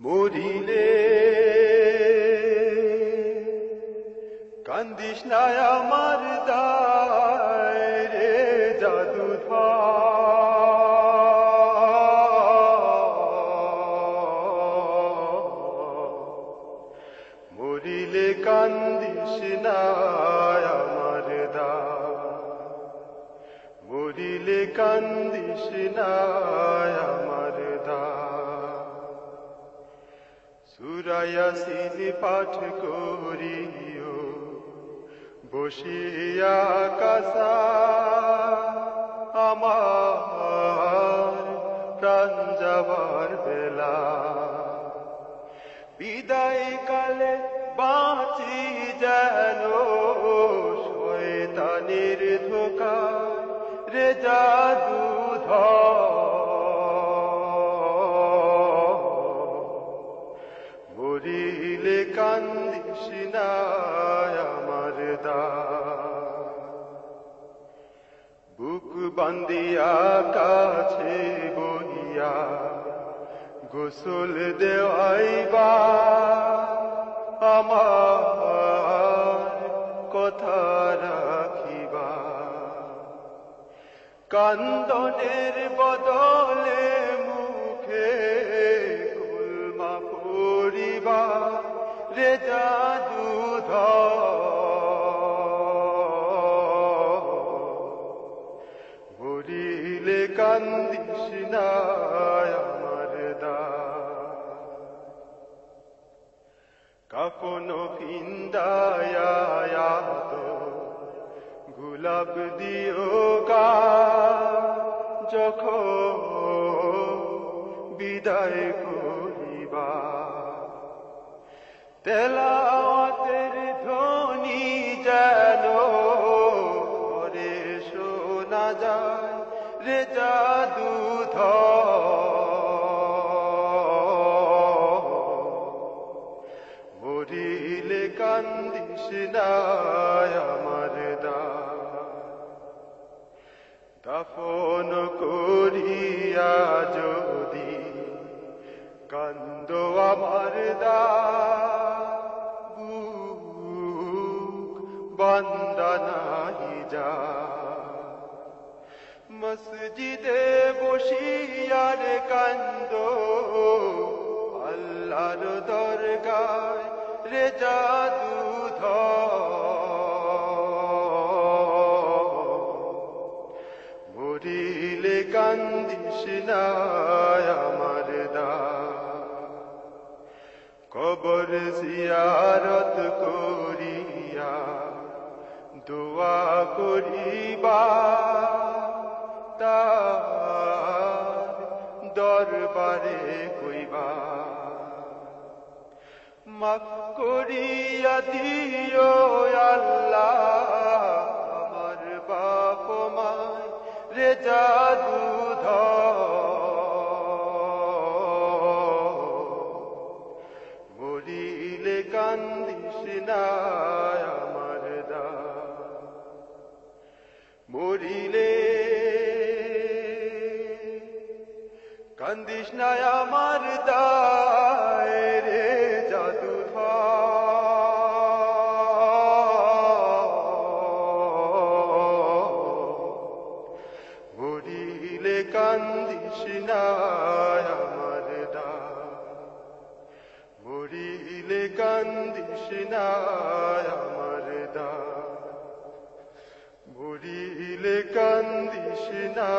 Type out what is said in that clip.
মরিলে। কান্দিস না আমার দায় রে জাদু মরিলে কান্দিস না আমার দা মরিলে কান্দিস না আমার দা সুরায়াসিন পাঠ করিও, বসিয়া কাসা, আমার প্রাণ যাবার বেলা। বিদায় কালে বাঁচি যেন শয়তানের ধোকা, রে জাদু কান্দিস না আমার দা বুক বান্দিয়া কাছে বইয়া গোসল দেওয়াইবা আমার কথা রাখিবা। কান্দনের বদলে কান্দিস না আমার দা। কাপন ভিন্দায়া গুলাব দিও গা। যখন বিদায় করিবা, তেলাওয়াতের ধ্বনি যেন ঘরে শোনা যায়। রে জাদু করিয়া যদি কান্দ আমার দা বুক বান্দানাই যা। মসজিদে বসিয়ার কান্দ আল্লাহর দরগায় রে জাদু মরিলে কান্দিস না আমার দা কবর জিয়ারত করিয়া দোয়া করিবা। তার দরবারে কইবা, মাফ করিয়া দিও আল্লাহ, আমার বাপ মায় রে জাদু মরিলে কান্দিস না আমার দা মরিলে কান্দিস না আমার দায় রে জাদু মরিলে কান্দিস না আমার দা মরিলে কান্দিস না আমার দা মরিলে কান্দিস না